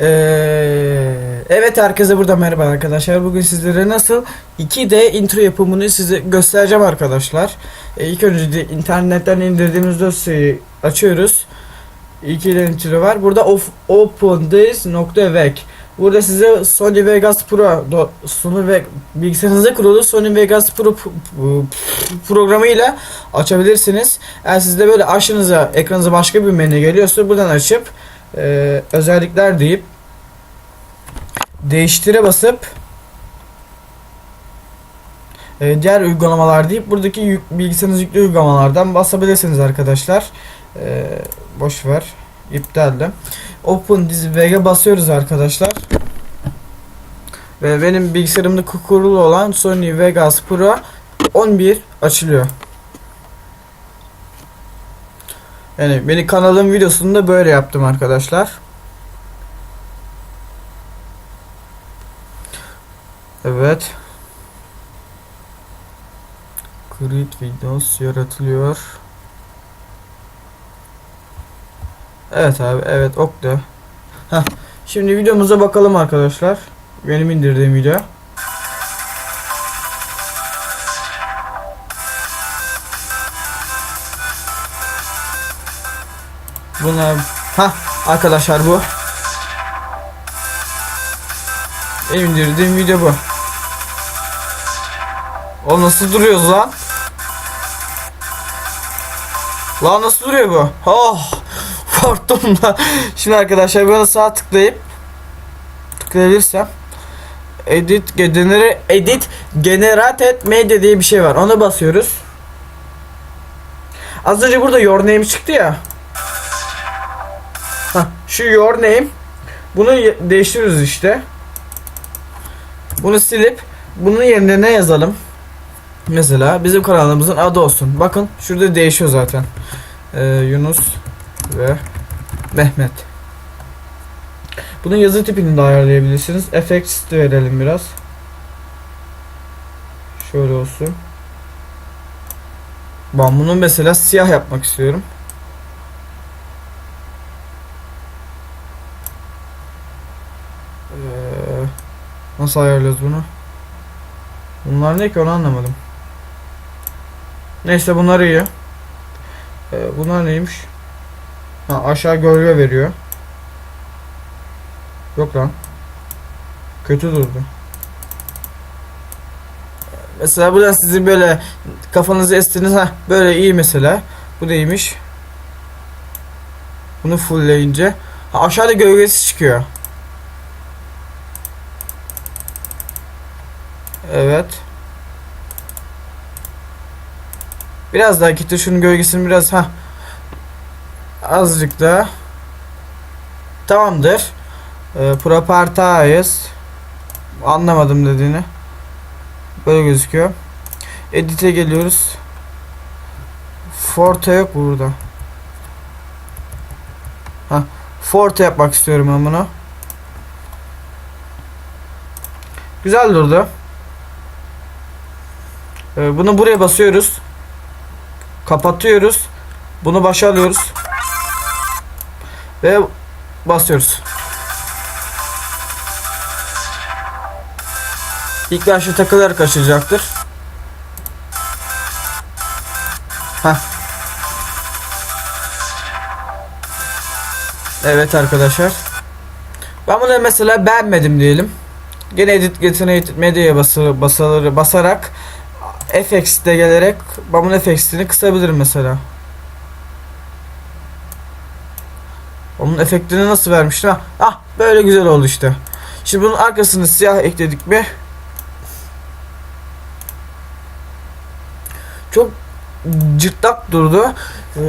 Ee, evet herkese burada merhaba arkadaşlar. Bugün sizlere nasıl 2D intro yapımını size göstereceğim arkadaşlar. Ee, ilk önce de internetten indirdiğimiz dosyayı açıyoruz. 2D intro var. Burada of, openthis.vec Burada size Sony Vegas Pro do, Sony ve bilgisayarınıza kurulu Sony Vegas Pro programıyla açabilirsiniz. Eğer sizde böyle aşınıza ekranınıza başka bir menü geliyorsa buradan açıp e, özellikler deyip değiştire basıp e, diğer uygulamalar deyip buradaki yük, bilgisayarınız yüklü uygulamalardan basabilirsiniz arkadaşlar. E, boş ver. İptalde. Open dizi V'ye basıyoruz arkadaşlar. Ve benim bilgisayarımda kurulu olan Sony Vegas Pro 11 açılıyor. Yani benim kanalım videosunda böyle yaptım arkadaşlar. Evet. Create videos yaratılıyor. Evet abi evet oktu. Heh. Şimdi videomuza bakalım arkadaşlar. Benim indirdiğim video. Buna ha arkadaşlar bu. İndirdiğim video bu. O nasıl duruyoruz lan? Lan nasıl duruyor bu? Oh! Korktum da. Şimdi arkadaşlar böyle sağ tıklayıp tıklayabilirsem edit genere edit generate media diye bir şey var. Ona basıyoruz. Az önce burada your name çıktı ya. Şu your name bunu değiştiriyoruz işte. Bunu silip bunun yerine ne yazalım? Mesela bizim kanalımızın adı olsun. Bakın şurada değişiyor zaten. Ee, Yunus ve Mehmet. Bunun yazı tipini de ayarlayabilirsiniz. Effects de verelim biraz. Şöyle olsun. Ben bunu mesela siyah yapmak istiyorum. Nasıl ayarlıyoruz bunu? Bunlar ne ki onu anlamadım. Neyse bunlar iyi. Ee, bunlar neymiş? Ha, aşağı gölge veriyor. Yok lan. Kötü durdu. Mesela buradan sizin böyle kafanızı estiniz ha böyle iyi mesela. Bu neymiş? Bunu fullleyince ha, aşağıda gölgesi çıkıyor. Evet. Biraz daha kitle şunun gölgesini biraz ha azıcık daha tamamdır. Ee, properties anlamadım dediğini. Böyle gözüküyor. Edit'e geliyoruz. Forte yok burada. Ha, Forte yapmak istiyorum ben bunu. Güzel durdu. Ee, bunu buraya basıyoruz. Kapatıyoruz. Bunu başa alıyoruz. Ve basıyoruz. İlk başta takılar kaçacaktır. Heh. Evet arkadaşlar. Ben bunu mesela beğenmedim diyelim. Gene edit edit medyaya basır, basılır, basarak FX'de gelerek bunun FX'ini kısabilirim mesela. Onun efektini nasıl vermiştim? Ah, ah böyle güzel oldu işte. Şimdi bunun arkasını siyah ekledik mi? Çok cırtlak durdu. Ee,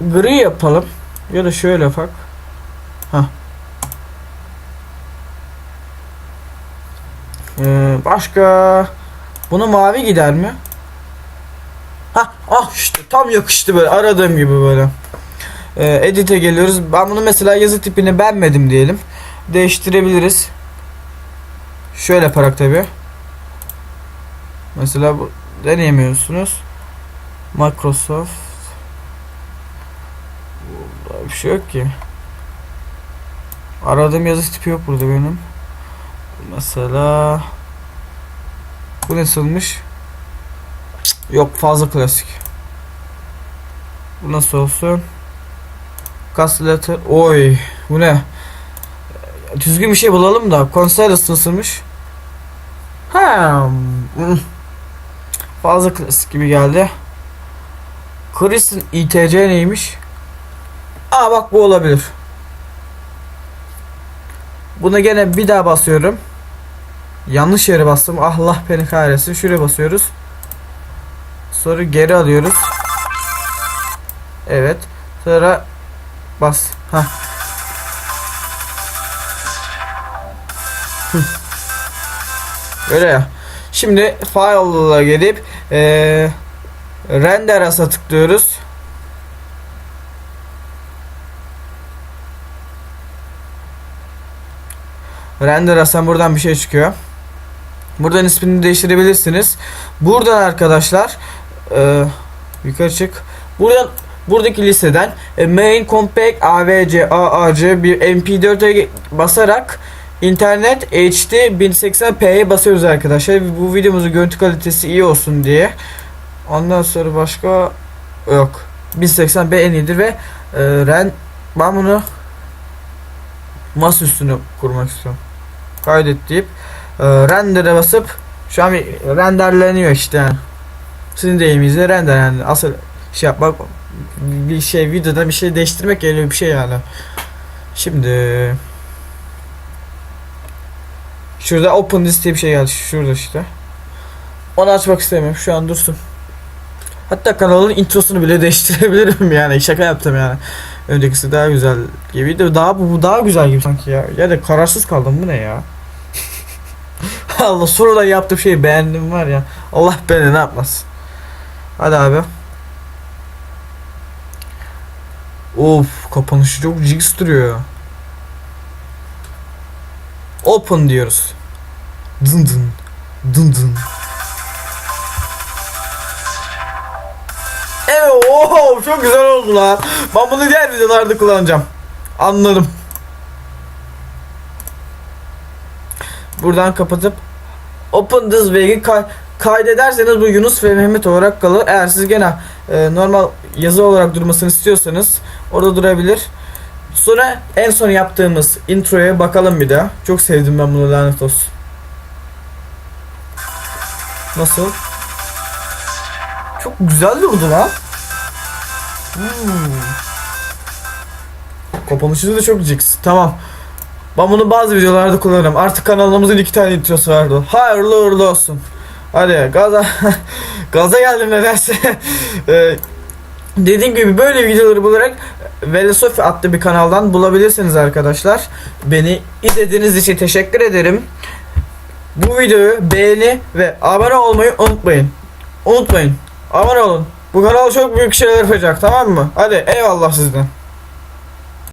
gri yapalım. Ya da şöyle yapak. Ha. Ee, başka buna mavi gider mi? Ha, ah işte tam yakıştı böyle aradığım gibi böyle. Ee, edit'e geliyoruz. Ben bunu mesela yazı tipini beğenmedim diyelim. Değiştirebiliriz. Şöyle yaparak tabi. Mesela bu deneyemiyorsunuz. Microsoft Burada bir şey yok ki. Aradığım yazı tipi yok burada benim. Mesela bu nasılmış? Yok fazla klasik. Bu nasıl olsun? Castellator. Oy bu ne? Düzgün bir şey bulalım da konser ısınsınmış. Ha. hmm. Fazla klasik gibi geldi. Chris'in ITC neymiş? Aa bak bu olabilir. Buna gene bir daha basıyorum. Yanlış yere bastım. Allah beni kahretsin. Şuraya basıyoruz. Sonra geri alıyoruz. Evet. Sonra bas. Ha. Öyle ya. Şimdi file'a gelip eee render as'a tıklıyoruz. Render as'tan buradan bir şey çıkıyor. Buradan ismini değiştirebilirsiniz. Buradan arkadaşlar eee yukarı çık. Buradan buradaki listeden e, main compact avc aac bir mp4'e basarak internet HD 1080p'ye basıyoruz arkadaşlar. Bu videomuzun görüntü kalitesi iyi olsun diye. Ondan sonra başka yok. 1080p en iyidir ve e, ren ben bunu masa üstüne kurmak istiyorum. Kaydet deyip e, render'e basıp şu an renderleniyor işte. Sizin deyiminizle render yani asıl şey yapmak bir şey videoda bir şey değiştirmek geliyor bir şey yani. Şimdi Şurada open list diye bir şey geldi. Şurada işte. Onu açmak istemiyorum. Şu an dursun. Hatta kanalın introsunu bile değiştirebilirim yani. Şaka yaptım yani. Öncekisi daha güzel gibiydi. Daha bu daha güzel gibi sanki ya. Ya da kararsız kaldım. Bu ne ya? Allah sonradan yaptığım şeyi beğendim var ya. Allah beni ne yapmasın. Hadi abi. Of kapanışı çok jigs duruyor. Open diyoruz. Dın dın. Dın dın. Evet, oho, çok güzel oldu lan. Ben bunu diğer videolarda kullanacağım. Anladım. Buradan kapatıp Open this bilgi kay kaydederseniz bu Yunus ve Mehmet olarak kalır. Eğer siz gene e, normal yazı olarak durmasını istiyorsanız orada durabilir. Sonra en son yaptığımız introya bakalım bir daha. Çok sevdim ben bunu lanet olsun. Nasıl? Çok güzel durdu lan. Hmm. Kapanışı da çok jigs. Tamam. Ben bunu bazı videolarda kullanırım. Artık kanalımızın iki tane introsu vardı. Hayırlı uğurlu olsun. Hadi gaza gaza geldim nedense. Ee, Dediğim gibi böyle videoları bularak Velosofi adlı bir kanaldan bulabilirsiniz arkadaşlar. Beni izlediğiniz için teşekkür ederim. Bu videoyu beğeni ve abone olmayı unutmayın. Unutmayın. Abone olun. Bu kanal çok büyük şeyler yapacak tamam mı? Hadi eyvallah sizden.